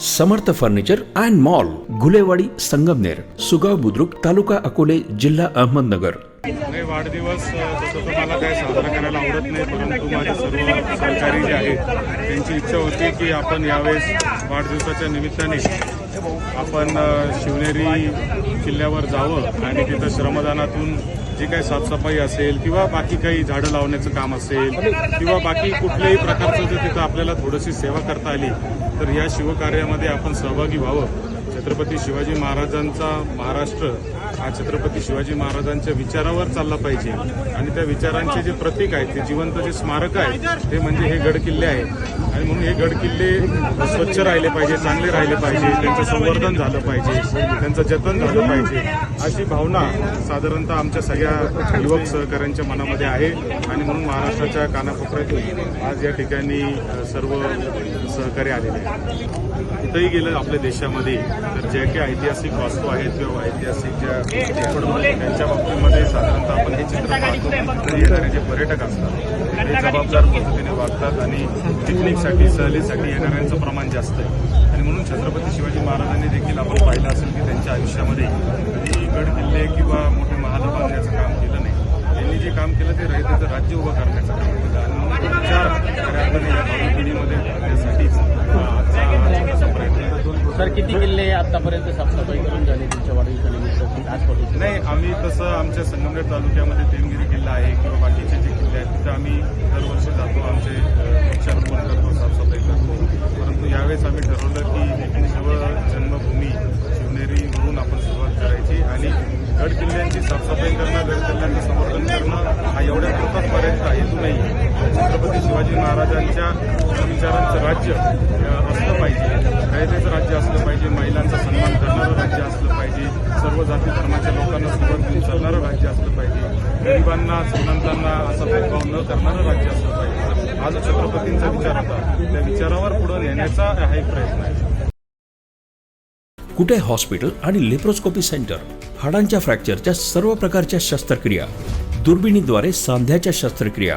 Samarth furniture and mall Gulewadi Sangamner Sugaon Budruk तालुका अकोले जिल्हा अहमदनगर. नाही वाढदिवस तसं तर मला काय साजरा करायला आवडत नाही परंतु माझे सर्व सहकारी जे आहेत त्यांची इच्छा होती की आपण यावेळेस वाढदिवसाच्या निमित्ताने आपण शिवनेरी किल्ल्यावर जावं आणि तिथं श्रमदानातून जी काही साफसफाई असेल किंवा बाकी काही झाडं लावण्याचं काम असेल किंवा बाकी कुठल्याही प्रकारचं जर तिथं आपल्याला थोडीशी सेवा करता आली तर या शिवकार्यामध्ये आपण सहभागी व्हावं. छत्रपती शिवाजी महाराजांचा महाराष्ट्र हा छत्रपती शिवाजी महाराजांच्या विचारावर चालला पाहिजे. आणि त्या विचारांचे जे प्रतीक आहेत ते जिवंत जे स्मारक आहे ते म्हणजे हे गड किल्ले आहेत. आणि म्हणून हे गड किल्ले स्वच्छ राहिले पाहिजे चांगले राहिले पाहिजे त्यांचं संवर्धन झालं पाहिजे त्यांचं जतन झालं पाहिजे. अशी भावना साधारणतः आमच्या सगळ्या युवक सहकाऱ्यांच्या मनामध्ये आहे. आणि म्हणून महाराष्ट्राच्या कानाकोपऱ्यातून आज या ठिकाणी सर्व सहकारी आलेले आहेत. कुठेही गेलं आपल्या देशामध्ये तर ज्या काही ऐतिहासिक वास्तू आहेत किंवा ऐतिहासिक ज्या त्यांच्या बाबतीमध्ये साधारणतः आपण हे चित्र पाहतो. तिथे येणारे जे पर्यटक असतात. ते जबाबदार पद्धतीने वागतात आणि पिकनिकसाठी सहलीसाठी येणाऱ्यांचं प्रमाण जास्त आहे. आणि म्हणून छत्रपती शिवाजी महाराजांनी देखील आपण पाहिलं असेल की त्यांच्या आयुष्यामध्ये कधी गड किल्ले किंवा मोठे महाल बांधण्याचं काम केलं नाही त्यांनी जे काम केलं ते रयतेचं राज्य उभं करण्याचं काम केलं आणि म्हणून तो विचार खऱ्या अर्थाने या भावी पिढीमध्ये करण्यासाठीच आजचा हा छोटासा प्रयत्न आहे. सर किती किल्ले आतापर्यंत साफसफाई करून झाली तुमच्या वाढदिवसानिमित्त? आजपासून नाही आम्ही तसं आमच्या संगमनेर तालुक्यामध्ये देवगिरी किल्ला आहे किंवा बाकीचे जे किल्ले आहेत तिथं आम्ही दरवर्षी जातो आमचे अ, वृक्षारोपण करतो साफसफाई करतो. परंतु यावेळेस आम्ही ठरवलं की शिव जन्मभूमी शिवनेरीवरून आपण सुरुवात करायची आणि गड किल्ल्यांची साफसफाई करणं गड किल्ल्यांचं संवर्धन करणं हा एवढ्या पुरताच पर्यंत हेतू नाही. आहे शिवाजी महाराजांच्या विचारांचं राज्य असलं पाहिजे. कायद्याचं राज्य असलं पाहिजे महिलांचा सन्मान करणारं राज्य असलं पाहिजे सर्व जाती धर्माच्या लोकांना सुरुवात घेऊन चालणारं राज्य असलं पाहिजे गरिबांना श्रीमंतांना असा भेदभाव न करणारं राज्य असलं पाहिजे. हा जो छत्रपतींचा विचार होता त्या विचारावर पुढे नेण्याचा हा एक प्रयत्न आहे. कुठे हॉस्पिटल आणि लेप्रोस्कोपी सेंटर? हाडांच्या फ्रॅक्चरच्या सर्व प्रकारच्या शस्त्रक्रिया दुर्बिणीद्वारे सांध्याच्या शस्त्रक्रिया